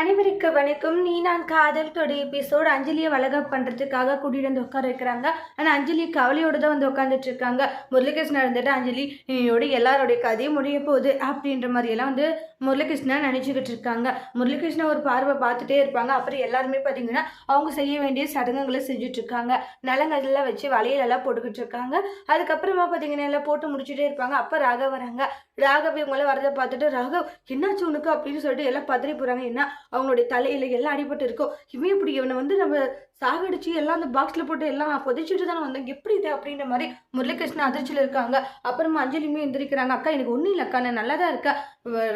அனைவருக்கு வணக்கம். நீ நான் காதல் தொட எபிசோட் அஞ்சலியை வளக பண்ணுறதுக்காக கூட்டிகிட்டு வந்து உட்கார இருக்கிறாங்க ஆனால் அஞ்சலி கவலையோடு தான் வந்து உட்காந்துட்டு இருக்காங்க. முரளிகிருஷ்ணன் இருந்துட்டு அஞ்சலி என்னோட எல்லாரோடைய கதையும் முடிய போகுது அப்படின்ற மாதிரியெல்லாம் வந்து முரளிகிருஷ்ணன் நினச்சிக்கிட்டு இருக்காங்க. முரளிகிருஷ்ணன் ஒரு பார்வை பார்த்துட்டே இருப்பாங்க. அப்புறம் எல்லாருமே பார்த்தீங்கன்னா அவங்க செய்ய வேண்டிய சடங்குகளை செஞ்சுட்டு இருக்காங்க. நலங்கெல்லாம் வச்சு வளையலெல்லாம் போட்டுக்கிட்டு இருக்காங்க. அதுக்கப்புறமா பார்த்தீங்கன்னா எல்லாம் போட்டு முடிச்சுட்டே இருப்பாங்க. அப்போ ராகவ் வராங்க. ராகவ் இவங்களாம் வரதை பார்த்துட்டு ராகவ் என்னாச்சு உனக்கு? அப்படின்னு சொல்லிட்டு எல்லாம் பதறி போகிறாங்க என்ன? அவங்களுடைய தலையில எல்லாம் அடிபட்டு இருக்கோ? இவன் இப்படி இவனை வந்து நம்ம சாகடிச்சு எல்லாம் அந்த பாக்ஸில் போட்டு எல்லாம் புதைச்சிட்டு தானே வந்தேன். எப்படி இது அப்படின்ற மாதிரி முரளிகிருஷ்ணன் அதிர்ச்சியில் இருக்காங்க. அப்புறமா அஞ்சலியுமே எந்திரிக்கிறாங்க. அக்கா எனக்கு ஒன்றும் இல்லை அக்கா நான் நல்லா தான் இருக்கா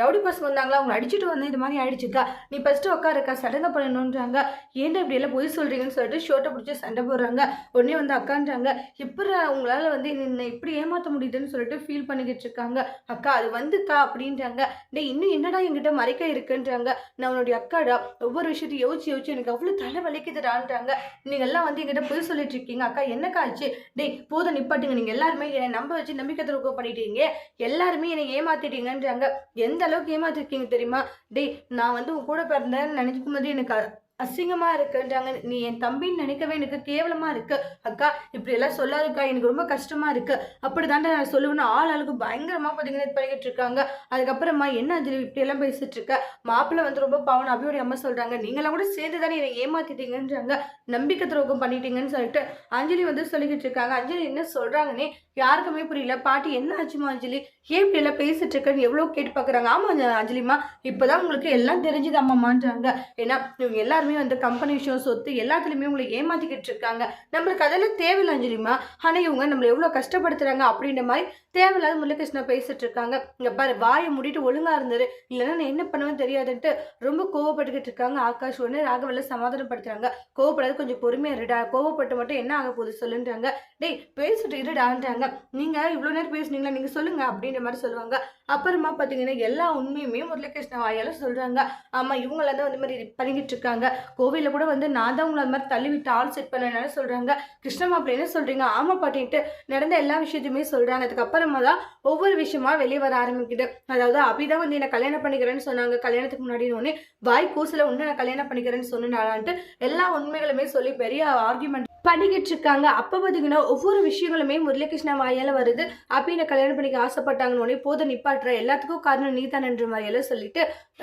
ரவுடி பஸ் வந்தாங்களா? அவங்க அடிச்சுட்டு வந்தேன். இது மாதிரி ஆயிடுச்சுக்கா நீ ஃபஸ்ட்டு உட்காருக்கா சடங்கை பண்ணணுன்றாங்க ஏன்டா இப்படி எல்லாம் பொய் சொல்கிறீங்கன்னு சொல்லிட்டு ஷோட்டை பிடிச்சி சண்டை போடுறாங்க. உடனே வந்து அக்கான்றாங்க எப்படி உங்களால் வந்து என்னை இப்படி ஏமாற்ற முடியுதுன்னு சொல்லிட்டு ஃபீல் பண்ணிக்கிட்டு இருக்காங்க. அக்கா அது வந்துக்கா அப்படின்றாங்க. டே இன்னும் என்னடா என்கிட்ட மறைக்க இருக்குன்றாங்க. நான் உன்னுடைய அக்காடா. ஒவ்வொரு விஷயத்தையும் யோசிச்சு யோசிச்சு எனக்கு அவ்வளோ தலை வலிக்குதுடான்றாங்க. நீங்க எல்லாம் வந்து என்கிட்ட பொய் சொல்லிட்டு இருக்கீங்க அக்கா என்னக்கா ஆச்சு? டேய் போதும் நிப்பாட்டுங்க. நீங்கள் எல்லாருமே என்னை நம்ப வச்சு நம்பிக்கை துரோகம் பண்ணிட்டீங்க. எல்லாருமே என்னை ஏமாத்திட்டீங்கன்றாங்க. எந்த அளவுக்கு ஏமாத்திருக்கீங்க தெரியுமா? டேய் நான் வந்து உன் கூட பிறந்தேன்னு நினைக்கும் போது எனக்கு அசிங்கமா இருக்குன்றாங்க. நீ என் தம்பின்னு நினைக்கவே எனக்கு கேவலமா இருக்கு. அக்கா இப்படி எல்லாம் சொல்லாதுக்கா. எனக்கு ரொம்ப கஷ்டமா இருக்கு. அப்படிதான்டா நான் சொல்லுவேன்னு ஆள் ஆளுக்கு பயங்கரமா பார்த்தீங்கன்னா இது பண்ணிக்கிட்டு இருக்காங்க. அதுக்கப்புறமா என்ன அஞ்சலி இப்படி எல்லாம் பேசிட்டு இருக்க? மாப்பிள்ளை வந்து ரொம்ப பாவம். அபியோடைய அம்மா சொல்றாங்க நீங்களாம் கூட சேர்ந்து தானே என்னை ஏமாத்திட்டீங்கன்றாங்க. நம்பிக்கை துரோகம் பண்ணிட்டீங்கன்னு சொல்லிட்டு அஞ்சலி வந்து சொல்லிக்கிட்டு இருக்காங்க. அஞ்சலி என்ன சொல்றாங்கன்னே யாருக்குமே புரியல. பாட்டி என்ன ஆச்சுமா அஞ்சலி ஏன் இப்படி எல்லாம் பேசிட்டு இருக்கன்னு எவ்வளோ கேட்டு பார்க்குறாங்க ஆமா அஞ்சலிமா அஞ்சலிம்மா இப்போதான் உங்களுக்கு எல்லாம் தெரிஞ்சுது அம்மாமான்றாங்க ஏன்னா இவங்க எல்லாரும் வந்து கம்பெனி விஷயம் சொத்து எல்லாத்துலேயுமே உங்களை ஏமாத்திக்கிட்டு இருக்காங்க. நம்மளுக்கு அதெல்லாம் தேவையில்லை அஞ்சலிமா. ஆனால் இவங்க நம்மளை எவ்வளோ கஷ்டப்படுத்துறாங்க அப்படின்ற மாதிரி தேவையில்லாத முருககிருஷ்ணா பேசிட்டு இருக்காங்க. இங்கே பாரு வாயை மூடிட்டு ஒழுங்காக இருந்தார். இல்லைன்னா நான் என்ன பண்ணுவேன்னு தெரியாதுன்ட்டு ரொம்ப கோவப்பட்டுக்கிட்டு இருக்காங்க. ஆகாஷ் ஒன்று ராகவல்ல சமாதானப்படுத்துறாங்க. கோவப்படாது கொஞ்சம் பொறுமையாக இருடா. கோவப்பட்டு மட்டும் என்ன ஆக போகுது சொல்லுன்றாங்க. டேய் பேசிட்டு இருடான்றாங்க. நீங்கள் இவ்வளோ நேரம் பேசுனீங்களா? நீங்கள் சொல்லுங்கள் அப்படின்ற மாதிரி சொல்லுவாங்க. அப்புறமா பார்த்தீங்கன்னா எல்லா உண்மையுமே முரளிகிருஷ்ண வாயால் சொல்கிறாங்க ஆமாம் இவங்கள தான் வந்து மாதிரி பண்ணிக்கிட்டு இருக்காங்க. கோவிலில் கூட வந்து நான் தான் உங்களை அது மாதிரி தள்ளி விட்டு ஆள் செட் பண்ணனால சொல்றாங்க. கிருஷ்ண என்ன சொல்றீங்க? ஆமாம் பாட்டின்ட்டு நடந்த எல்லா விஷயத்தையுமே சொல்றாங்க. அதுக்கப்புறமா தான் ஒவ்வொரு விஷயமா வெளியே வர ஆரம்பிக்குது. அதாவது அபிதான் வந்து என்னை கல்யாணம் பண்ணிக்கிறேன்னு சொன்னாங்க. கல்யாணத்துக்கு முன்னாடி உடனே வாய் கூசில ஒன்று நான் கல்யாணம் பண்ணிக்கிறேன்னு சொன்னாலான்ட்டு எல்லா உண்மைகளுமே சொல்லி பெரிய ஆர்குமெண்ட் பண்ணிக்கிட்டு இருக்காங்க அப்போ பார்த்தீங்கன்னா ஒவ்வொரு விஷயங்களுமே முரளிகிருஷ்ணா வாயால் வருது. அபினை கல்யாணம் பண்ணிக்க ஆசைப்பட்டாங்கன்னு உடனே போதும் நிப்பாட்டுற. எல்லாத்துக்கும் காரணம் நீ தானன்ற மாதிரியெல்லாம் சொல்லிட்டு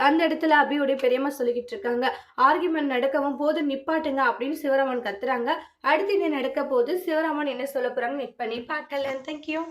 அந்த இடத்துல அபியோடைய பெரியம்மா சொல்லிக்கிட்டு இருக்காங்க ஆர்குமெண்ட் நடக்கவும் போதும் நிப்பாட்டுங்க அப்படின்னு சிவராமன் கத்துறாங்க. அடுத்து என்ன நடக்க போது சிவராமன் என்ன சொல்ல போறாங்கன்னு நிட் பண்ணி பார்க்கலாம். தேங்க்யூ